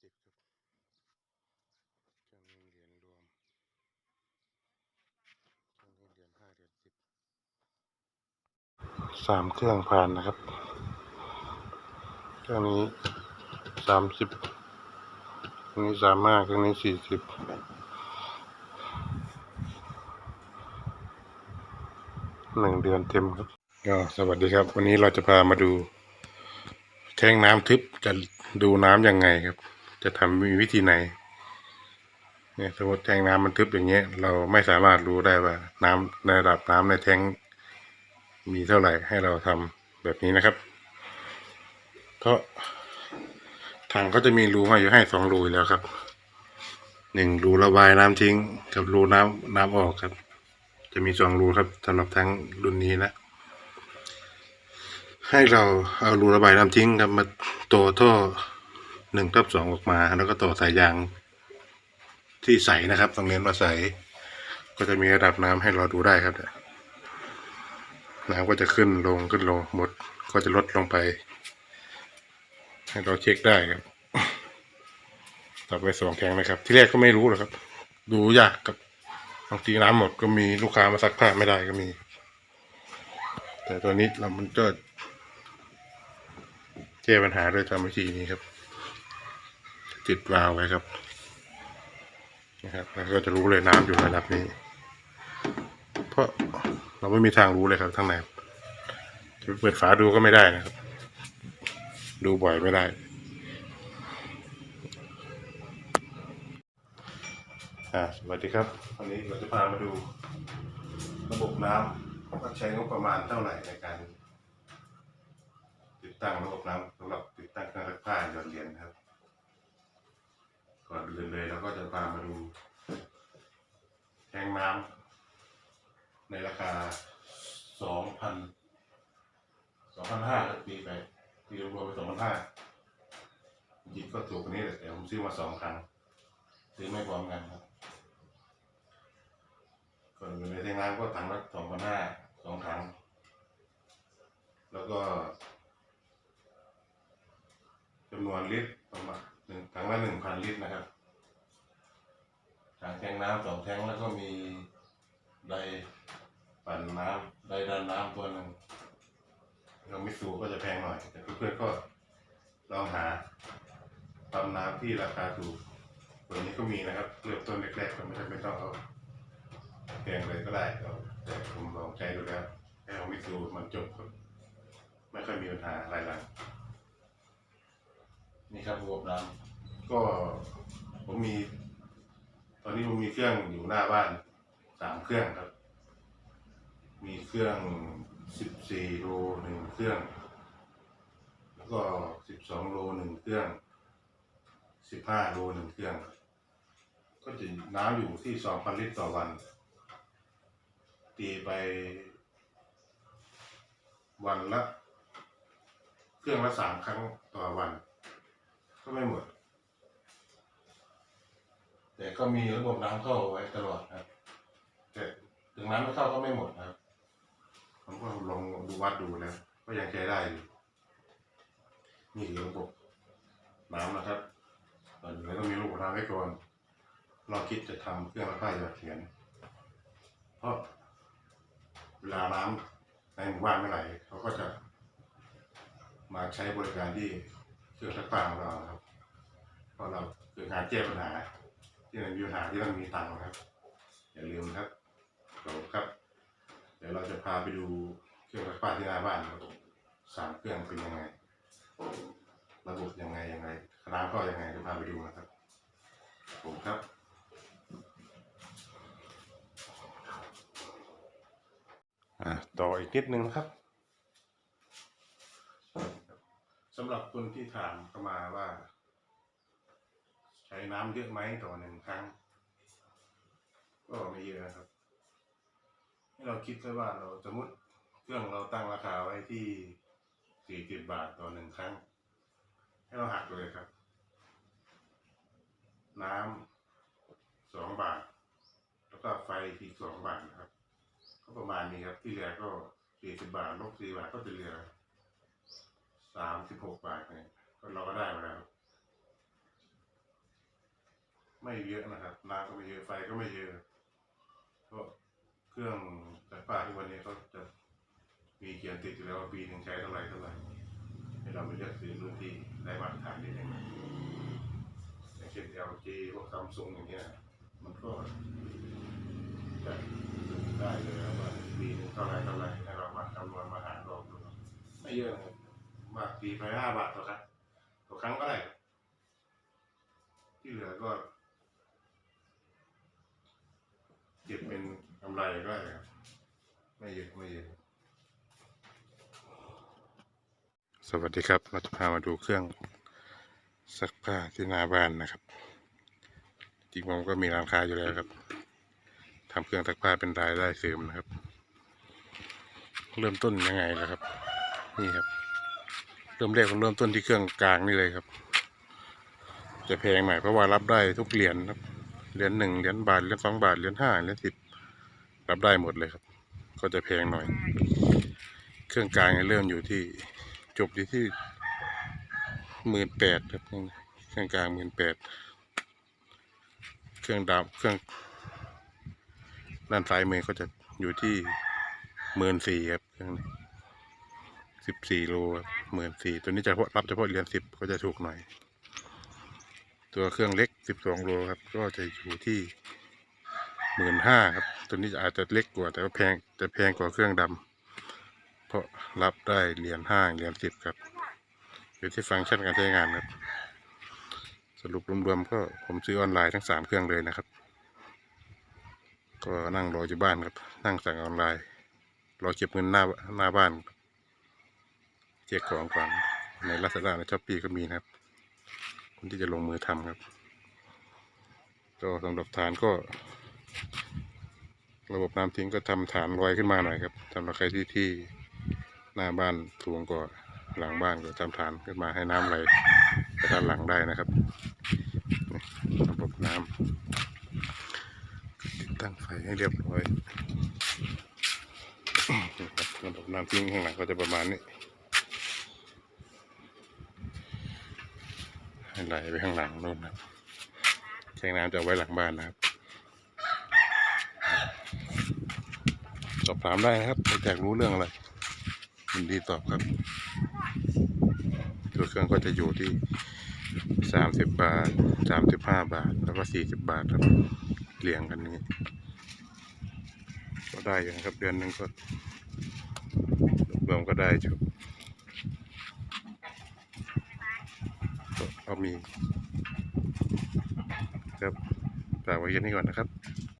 สิบครับเครื่องนี้เหรียญรวมเครื่องนี้เหรียญห้าเหรียญสิบสามเครื่องผ่านนะครับเครื่องนี้สามสิบเครื่องนี้สามห้าเครื่องนี้สี่สิบหนึ่งเดือนเต็มครับก็สวัสดีครับ วันนี้เราจะพามาดูแท่งน้ำทึบจะดูน้ำยังไงครับ จะทำมีวิธีไหนเนี่ยสมมติแทงน้ำมันทึบอย่างเงี้ย เราไม่สามารถรู้ได้ว่า น้ำในระดับน้ำในแทงมีเท่าไหร่ให้เราทำแบบนี้นะครับ เพราะถังก็จะมีรูให้อยู่ให้สองรูแล้วครับหนึ่งรูระบายน้ำทิ้ง กับรูน้ำน้ำออกครับ จะมีสองรูครับสำหรับทั้งรุ่นนี้นะ ให้เราเอารูระบายน้ำทิ้งครับมาต่อท่อ หนึ่งทับสองออกมา แล้วก็ต่อสายยางที่ใสนะครับต้องเน้นว่าใส ก็จะมีระดับน้ำให้เราดูได้ครับน้ำก็จะขึ้นลงขึ้นลงหมดก็จะลดลงไป ให้เราเช็คได้ครับต่อไปสองแทงนะครับ ที่แรกก็ไม่รู้หรอกครับ ดูยากกับบางทีน้ำหมดก็มีลูกค้ามาซักผ้าไม่ได้ก็มี แต่ตัวนี้เรามันก็แก้ปัญหาด้วยทำวิธีนี้ครับ ติดวาล์วไว้ครับนะครับแล้วก็จะรู้เลยน้ำอยู่ระดับนี้ เพราะเราไม่มีทางรู้เลยครับทั้างในจะเปิดฝาดูก็ไม่ได้นะครับ ดูบ่อยไม่ได้ สวัสดีครับวันนี้เราจะพามาดูระบบน้ำว่าใช้งบประมาณเท่าไหร่ในการ ติดตั้งระบบน้ำสำหรับติดตั้งเครื่องซักผ้าหยอดเหรียญนครับ ก่อนอื่นเลยเราก็จะพามาดูแทงน้ำในราคาสองพันสองพันห้าตีไปตีรวมไปสองพันห้าจริงก็ถูกกว่านี้แหละแต่ผมซื้อมาสองครั้ง ซื้อไม่พร้อมกันครับก่อนอื่นในแทงน้ำก็ถังละสองพันห้าสองถังแล้วก็จำนวนลิตรประมาณ งถังละหนึ่งพันลิตรนะครับถังแทงน้ำสองแทงแล้วก็มีไดปั่นน้ำไดดันน้ำตัวหนึ่งเราไมิสูก็จะแพงหน่อย แต่เพื่อนๆก็ลองหาปั๊มน้ำที่ราคาถูกตัวนี้ก็มีนะครับเริ่มต้นแรกๆก็ไม่จำเป็นต้องเอาแพงเลยก็ได้แต่ผมลองใช้ดูแล้วแค่เอามิสูมันจบครับไม่ค่อยมีปัญหาอะไรหลังนี่ครับระบบน้ำ ก็ผมมี ตอนนี้ผมมีเครื่องอยู่หน้าบ้านสามเครื่องครับ มีเครื่องสิบสี่โลหนึ่งเครื่อง แล้วก็สิบสองโลหนึ่งเครื่องสิบห้าโลหนึ่งเครื่อง ก็จะน้ำอยู่ที่สองพันลิตรต่อวัน ตีไป วันละ เครื่องละสามครั้งต่อวัน ก็ไม่หมด แต่ก็มีระบบน้ำเข้าไว้ตลอดครับ แต่ถึงน้ำไม่เข้าก็ไม่หมดครับ ผมก็ลองดูวัดดูแล้ว ก็ยังใช้ได้อยู่นี่คือระบบน้ำนะครับตอนนี้ต้องมีระบบน้ำไว้ก่อนเราคิดจะทำเครื่องระบายหยอดเหรียญเพราะเวลาน้ำในหมู่บ้านไม่ไหลเขาก็จะมาใช้บริการที่เครื่องซักผ้าของเราครับเพราะเราคือการแก้ปัญหา ที่มันมีปัญหาที่ต้องมีตังค์นะครับ อย่าลืมนะครับขอบคุณครับ เดี๋ยวเราจะพาไปดูเครื่องซักผ้าที่หน้าบ้านครับสามเครื่องเป็นยังไง ระบบยังไงยังไงน้ำเข้ายังไงจะพาไปดูนะครับผมครับอ่าต่ออีกนิดนึงนะครับสำหรับคนที่ถามเข้ามาว่า น้ำเยอะไหมต่อหนึ่งครั้ง ก็ไม่เยอะนะครับ ให้เราคิดไว้ว่าเราสมมติเครื่องเราตั้งราคาไว้ที่สี่สิบบาทต่อหนึ่งครั้ง ให้เราหักเลยครับ น้ำสองบาท แล้วก็ไฟอีกสองบาทนะครับ ก็ประมาณนี้ครับ ที่เหลือก็สี่สิบบาทลบสี่บาทก็จะเหลือสามสิบหกบาทเนี่ยก็เราก็ได้มาแล้ว ไม่เยอะนะครับน้ำก็ไม่เยอะไฟก็ไม่เยอะเพราะเครื่องแต่ป้าทุกวันนี้เขาจะมีเขียนติดอยู่แล้วว่าปีหนึ่งใช้เท่าไหร่เท่าไหร่ให้เราไปเลือกซื้อรุ่นที่ได้มาตรฐานได้ยังไงอย่างเช่น LG พวกซัมซุงอย่างเงี้ยมันก็จะได้เลยว่าปีหนึงเท่าไหรเท่าไหรให้เรามาคำนวณมาหารรวมดูไม่เยอะนะครับมากตีไปห้าบาทต่อครั้งต่อครั้งก็ได้ครับที่เหลือก็ เก็บเป็นกำไรก็ได้ครับ ไม่เยอะไม่เยอะสวัสดีครับเราจะพามาดูเครื่องซักผ้าที่หน้าบ้านนะครับ จริงผมก็มีร้านค้าอยู่แล้วครับทำเครื่องซักผ้าเป็นรายได้เสริมนะครับ เริ่มต้นยังไงล่ะครับ นี่ครับ เริ่มแรกผมเริ่มต้นที่เครื่องกลางนี่เลยครับ จะแพงหน่อยเพราะว่ารับได้ทุกเหรียญครับ เหรียญหนึ่งเหรียญบาทเหรียญสองบาทเหรียญห้าเหรียญสิบรับได้หมดเลยครับ ก็จะแพงหน่อย เครื่องกลางเนี่ยเริ่มอยู่ที่จบอยู่ที่หมื่นแปดครับเครื่องกลางหมื่นแปดเครื่องดาวเครื่องด้านซ้ายมือก็จะอยู่ที่หมื่นสี่ครับเครื่องสิบสี่โลหมื่นสี่ตัวนี้จะเฉพาะรับเฉพาะเหรียญสิบก็จะถูกหน่อย ตัวเครื่องเล็กสิบสองโลครับ ก็จะอยู่ที่หมื่นห้าครับ ตัวนี้อาจจะเล็กกว่า แต่ว่าแพงจะแพงกว่าเครื่องดำเพราะรับได้เหรียญห้าเหรียญสิบครับอยู่ที่ฟังก์ชันการใช้งานครับ สรุปรวมๆก็ผมซื้อออนไลน์ทั้งสามเครื่องเลยนะครับ ก็นั่งรออยู่บ้านครับ นั่งสั่งออนไลน์รอเก็บเงินหน้าหน้าบ้านเช็คของก่อนในลาซาด้าในช้อปปี้ก็มีนะครับ คนที่จะลงมือทำครับ ก็สำหรับฐานก็ ระบบน้ำทิ้งก็ทำฐานลอยขึ้นมาหน่อยครับสำหรับใครที่ที่หน้าบ้านสูงกว่าหลังบ้านก็ทำฐานขึ้นมาให้น้ำไหลไปด้านหลังได้นะครับระบบน้ำติดตั้งไฟให้เรียบร้อยนะครับระบบน้ำทิ้งข้างหลังก็จะประมาณนี้ ให้ ไหลไปข้างหลังนู่นครับแข้งน้ำจะไว้หลังบ้านนะครับ สอบถามได้นะครับถ้าอยากรู้เรื่องอะไรยินดีตอบครับ ตัวเครื่องก็จะอยู่ที่สามสิบบาทสามสิบห้าบาท แล้วก็สี่สิบบาทครับเรียงกันนี้ ก็ได้อยู่นะครับเดือนหนึ่งก็รวมก็ได้จุด ก็เอามี ครับฝากไว้แค่นี้ก่อนนะครับ